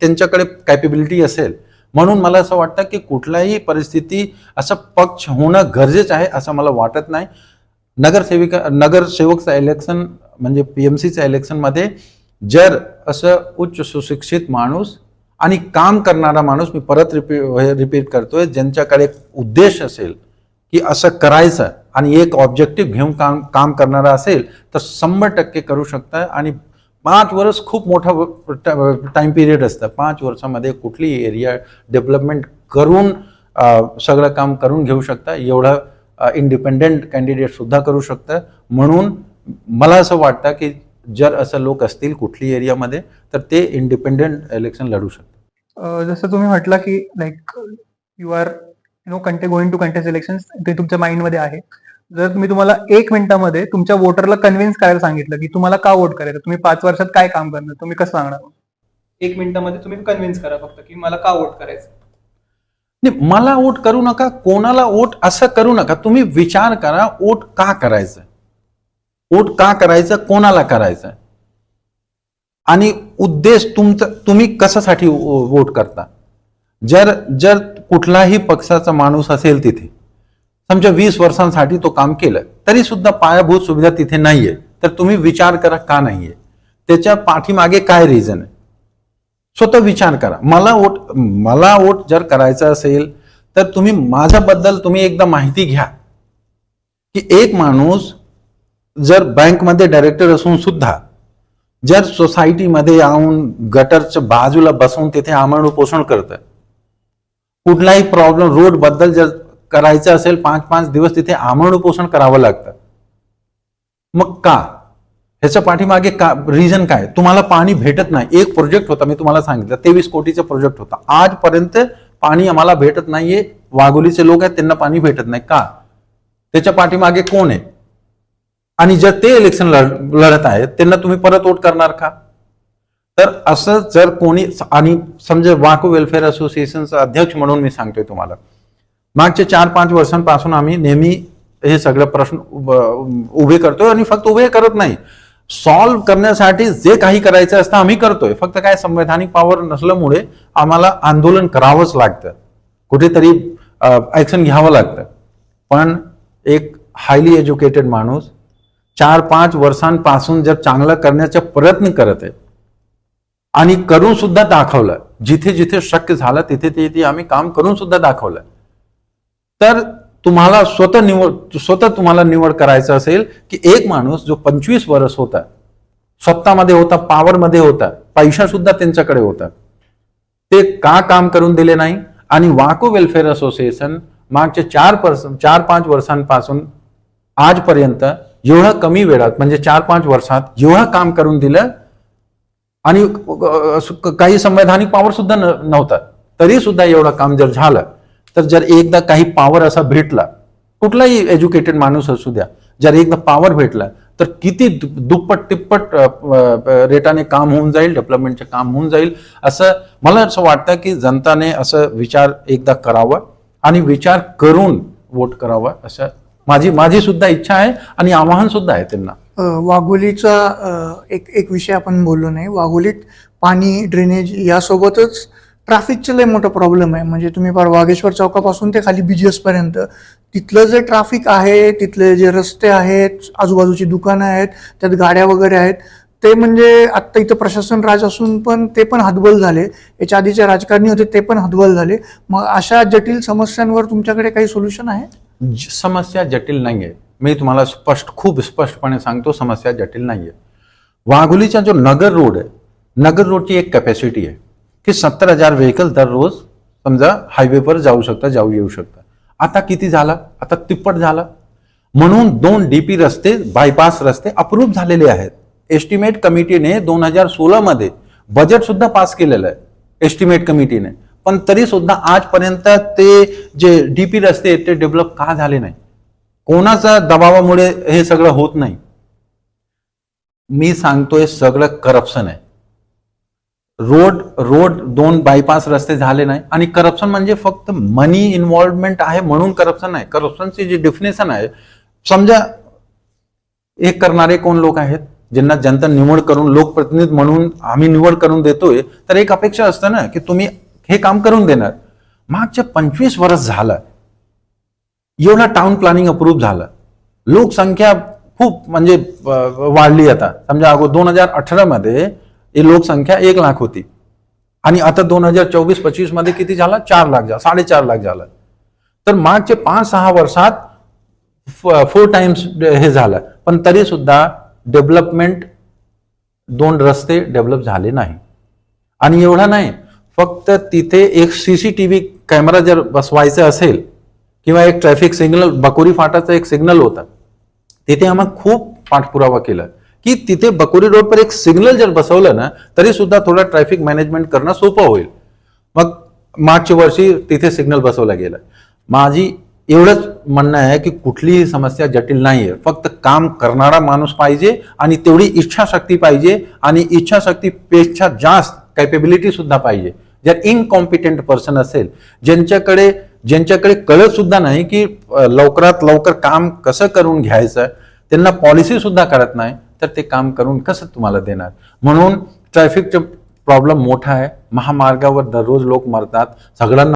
त्यांच्याकडे कॅपेबिलिटी असेल. म्हणून मला असं वाटतं की कुठलाही परिस्थिती असं पक्ष होणं गरजेचं आहे असं मला वाटत नाही. नगरसेविका नगरसेवकचं इलेक्शन म्हणजे पी एम सीचं इलेक्शनमध्ये जर असं उच्च सुशिक्षित माणूस आणि काम करणारा माणूस मी परत रिपीट रिपीट करतोय ज्यांच्याकडे एक उद्देश असेल की असं करायचं आणि एक ऑब्जेक्टिव्ह घेऊन काम काम करणारा असेल तर शंभर टक्के करू शकता आणि पाच वर्ष खूप मोठा टाइम पिरियड असतं. पाच वर्षामध्ये कुठलीही एरिया डेव्हलपमेंट करून सगळं काम करून घेऊ शकता. एवढं इंडिपेंडेंट कॅन्डिडेट सुद्धा करू शकतं. म्हणून मला असं वाटतं की जर असं लोक असतील कुठली एरियामध्ये तर ते इंडिपेंडेंट इलेक्शन लढू शकतात. जसं तुम्ही म्हटलं की like you are you know Kunte going to contest election ते तुमच्या माइंडमध्ये आहे. जर तुम्ही तुम्हाला एक मिनिटामध्ये तुमच्या वोटरला कन्व्हिन्स करायला सांगितलं की तुम्हाला का वोट करायचं तुम्ही पाच वर्षात काय काम करणार तुम्ही कसं सांगणार? एक मिनिटामध्ये तुम्ही कन्व्हिन्स करा फक्त की मला का वोट करायचं? नाही मला वोट करू नका कोणाला वोट असं करू नका तुम्ही विचार करा वोट का करायचं? वोट का करायचं कोणाला करायचं? आणि उद्देश तुमचा तुम्ही कशासाठी वोट करता? जर जर कुठलाही पक्षाचा माणूस असेल तिथे समजा वीस वर्षांसाठी तो काम केलं तरी सुद्धा पायाभूत सुविधा तिथे नाहीये. तर तुम्ही विचार करा का नाहीये? त्याच्या पाठीमागे काय रिझन आहे? स्वतः विचार करा. मला वोट मला वोट जर करायचा असेल तर तुम्ही माझ्याबद्दल तुम्ही एकदा माहिती घ्या. की एक माणूस जर बँकमध्ये डायरेक्टर असून सुद्धा जर सोसायटीमध्ये येऊन गटरच्या बाजूला बसून तिथे आमरण उपोषण करतं कुठलाही प्रॉब्लेम रोडबद्दल जर करायचं असेल पाच पाच दिवस तिथे आमरण उपोषण करावं लागतं. मग का? ह्याच्या पाठीमागे का रिझन काय? तुम्हाला पाणी भेटत नाही. एक प्रोजेक्ट होता मी तुम्हाला सांगितलं तेवीस कोटीचा प्रोजेक्ट होता. आजपर्यंत पाणी आम्हाला भेटत नाहीये. वाघोलीचे लोक आहेत त्यांना पाणी भेटत नाही. का? त्याच्या पाठीमागे कोण आहे? आणि जर ते इलेक्शन लढत आहेत त्यांना तुम्ही परत वोट करणार का? तर असं जर कोणी आणि समजा वाको वेलफेअर असोसिएशनचा अध्यक्ष म्हणून मी सांगतोय तुम्हाला. मागच्या चार पाच वर्षांपासून आम्ही नेहमी हे सगळं प्रश्न उभे करतोय आणि फक्त उभे करत नाही. सॉल्व्ह करण्यासाठी जे काही करायचं असतं आम्ही करतोय. फक्त काय संवैधानिक पॉवर नसल्यामुळे आम्हाला आंदोलन करावंच लागतं. कुठेतरी ॲक्शन घ्यावं लागतं. पण एक हायली एज्युकेटेड माणूस चार पाच वर्षांपासून जर चांगलं करण्याचा प्रयत्न करत आहे आणि करून सुद्धा दाखवलं जिथे जिथे शक्य झालं तिथे तिथे आम्ही काम करून सुद्धा दाखवलं तर तुम्हाला स्वतः निवड स्वतः तुम्हाला निवड करायचं असेल की एक माणूस जो पंचवीस वर्ष होता स्वतःमध्ये होता पॉवरमध्ये होता पैसा सुद्धा त्यांच्याकडे होता. ते का काम करून दिले नाही? आणि वाको वेलफेअर असोसिएशन मागचे चार पर्स चार पाच वर्षांपासून आजपर्यंत एवढं कमी वेळात म्हणजे चार पाच वर्षात एवढं काम करून दिलं आणि काही संवैधानिक पॉवर सुद्धा न- नव्हता. तरी सुद्धा एवढं काम जर झालं तर जर एकदा काही पॉवर असा भेटला कुठलाही एज्युकेटेड माणूस असू द्या जर एकदा पॉवर भेटला तर किती दु- दुप्पट तिप्पट रेटाने काम होऊन जाईल डेव्हलपमेंटचे काम होऊन जाईल असं मला असं वाटतं की जनताने असं विचार एकदा करावा आणि विचार करून वोट करावा असं माझी माझी सुद्धा इच्छा आहे आणि आवाहन सुद्धा आहे त्यांना. वाघोलीचा एक एक विषय आपण बोललो नाही. वाघोलीत पाणी ड्रेनेज यासोबतच ट्रॅफिकचं लय मोठा प्रॉब्लेम आहे. म्हणजे तुम्ही फार वाघेश्वर चौकापासून ते खाली BGS पर्यंत. तिथलं जे ट्रॅफिक आहे तिथले जे रस्ते आहेत आजूबाजूची दुकानं आहेत त्यात गाड्या वगैरे आहेत ते म्हणजे आत्ता इथं प्रशासन राज असून पण ते पण हतबल झाले. याच्या आधीचे राजकारणी होते ते पण हतबल झाले. मग अशा जटिल समस्यांवर तुमच्याकडे काही सोल्युशन आहे? ज- समस्या जटिल नाही आहे मी तुम्हाला स्पष्ट खूप स्पष्टपणे सांगतो समस्या जटिल नाही आहे वाघोलीचा जो नगर रोड आहे नगर रोडची एक कॅपॅसिटी आहे. की सत्तर हजार व्हेकल दररोज समजा हायवेवर जाऊ शकता जाऊ येऊ शकता. आता किती झाला? आता तिप्पट झाला. म्हणून दोन डीपी रस्ते बायपास रस्ते अप्रूव्ह झालेले आहेत. एस्टिमेट कमिटीने दोन हजार सोळामध्ये बजेट सुद्धा पास केलेलं आहे. एस्टिमेट कमिटीने पण तरी सुद्धा आजपर्यंत ते जे डीपी रस्ते आहेत ते डेव्हलप का झाले नाही? कोणाच्या दबावामुळे हे सगळं होत नाही? मी सांगतोय सगळं करप्शन आहे. रोड रोड दोन बायपास रस्ते झाले नाही. आणि करप्शन म्हणजे फक्त मनी इन्व्हॉल्वमेंट आहे म्हणून करप्शन आहे करप्शनची जी डेफिनेशन आहे समजा हे करणारे कोण लोक आहेत ज्यांना जनता निवड करून लोकप्रतिनिधी म्हणून आम्ही निवड करून देतोय तर एक अपेक्षा असतं ना की तुम्ही हे काम करून देणार. मागच्या पंचवीस वर्ष झालं एवढा टाउन प्लॅनिंग अप्रूव्ह झालं. लोकसंख्या खूप म्हणजे वाढली आता. समजा अगो दोन हजार अठरा मध्ये ही लोकसंख्या एक लाख होती. आणि आता दोन हजार चोवीस पच्चीसमध्ये किती झाला? चार लाख झाला साडेचार लाख झाला. तर मागचे पाच सहा वर्षात फोर टाइम्स हे झालं. पण तरी सुद्धा डेव्हलपमेंट दोन रस्ते डेव्हलप झाले नाही. आणि एवढा नाही फक्त तिथे एक C C T V camera जर बसवायचा असेल किंवा एक ट्रॅफिक सिग्नल बकोरी फाटाचा एक सिग्नल होता तिथे आम्हाला खूप पाठपुरावा केला. की तिथे बकोरी रोडवर एक सिग्नल जर बसवलं ना तरी सुद्धा थोडा ट्रॅफिक मॅनेजमेंट करणं सोपं होईल. मग मागच्या वर्षी तिथे सिग्नल बसवला गेला. माझी एवढंच म्हणणं आहे की कुठलीही समस्या जटिल नाही आहे फक्त काम करणारा माणूस पाहिजे आणि तेवढी इच्छाशक्ती पाहिजे आणि इच्छाशक्तीपेक्षा जास्त कॅपेबिलिटी सुद्धा पाहिजे. जर इनकॉम्पिटंट पर्सन असेल ज्यांच्याकडे ज्यांच्याकडे कळत सुद्धा नाही की लवकरात लवकर काम कसं करून घ्यायचं त्यांना पॉलिसी सुद्धा कळत नाही. तर ते काम करून कसं तुम्हाला देणार? म्हणून ट्रॅफिकचा प्रॉब्लेम मोठा आहे. महामार्गावर दररोज लोक मरतात. सगळ्यांना